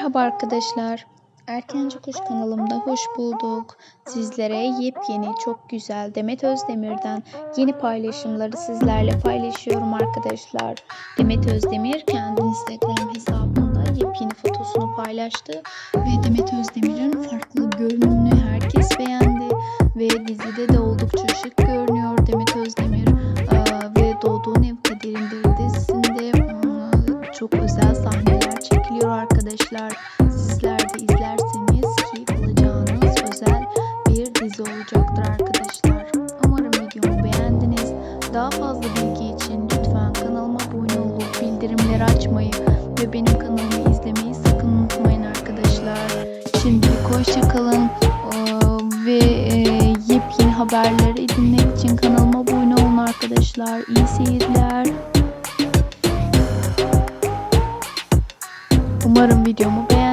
Merhaba arkadaşlar. Erkenci Kuş kanalımda hoş bulduk. Sizlere yepyeni, çok güzel Demet Özdemir'den yeni paylaşımları sizlerle paylaşıyorum arkadaşlar. Demet Özdemir kendi Instagram hesabında yepyeni fotosunu paylaştı ve Demet Özdemir'in farklı görünümünü herkes beğendi ve dizide de oldukça şık görünüyor Demet Özdemir ve Doğduğun Ev Kaderindir dizisinde çok özel sahneler çekiliyor arkadaşlar. Sizler de izlerseniz keyif alacağınız özel bir dizi olacaktır arkadaşlar. Umarım videomu beğendiniz. Daha fazla bilgi için lütfen kanalıma abone olup bildirimleri açmayı ve benim kanalımı izlemeyi sakın unutmayın arkadaşlar. Şimdilik hoşçakalın ve e, yepyeni haberleri dinlemek için kanalıma abone olun arkadaşlar. İyi seyirler. Umarım videomu beğendiniz.